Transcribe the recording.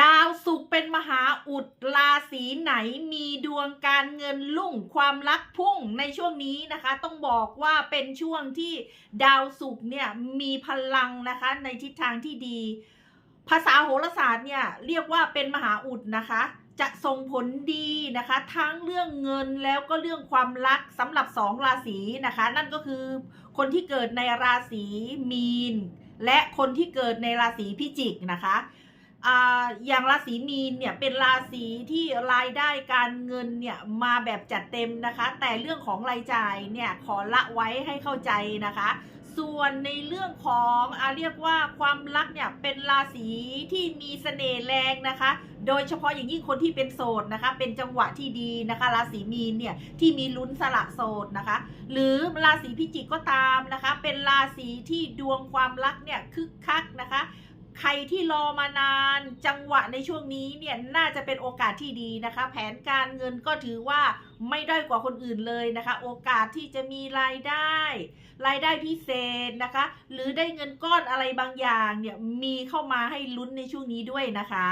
ดาวศุกร์เป็นมหาอุดราศีไหนมีดวงการเงินรุ่งความรักพุ่งในช่วงนี้นะคะ ต้องบอกว่าเป็นช่วงที่ดาวศุกร์เนี่ยมีพลังนะคะในทิศทางที่ดี ภาษาโหราศาสตร์เนี่ยเรียกว่าเป็นมหาอุดนะคะ จะส่งผลดีนะคะ ทั้งเรื่องเงินแล้วก็เรื่องความรักสำหรับสองราศีนะคะ นั่นก็คือคนที่เกิดในราศีมีน และคนที่เกิดในราศีพิจิกนะคะ อย่างราศีมีนเนี่ยเป็นราศีที่รายได้การเงินเนี่ยมาแบบจัดเต็มนะคะ แต่เรื่องของรายจ่ายเนี่ยขอละไว้ให้เข้าใจนะคะ ส่วนในเรื่องของอาเรียกว่าความรักเนี่ยเป็นราศีที่มีเสน่ห์แรงนะคะ โดยเฉพาะอย่างยิ่งคนที่เป็นโสดนะคะ เป็นจังหวะที่ดีนะคะ ราศีมีนเนี่ยที่มีลุ้นสละโสดนะคะ หรือราศีพิจิกก็ตามนะคะ เป็นราศีที่ดวงความรักเนี่ยคึกคัก รที่รอมานานจังหวะในช่วงนี้เนี่ยน่าจะเป็นโอกาสที่ดีนะคะ แผนการเงินก็ถือว่าไม่ด้อยกว่าคนอื่นเลยนะคะ โอกาสที่จะมีรายได้ รายได้พิเศษนะคะ หรือได้เงินก้อนอะไรบางอย่างเนี่ยมีเข้ามาให้ลุ้นในช่วงนี้ด้วยนะคะ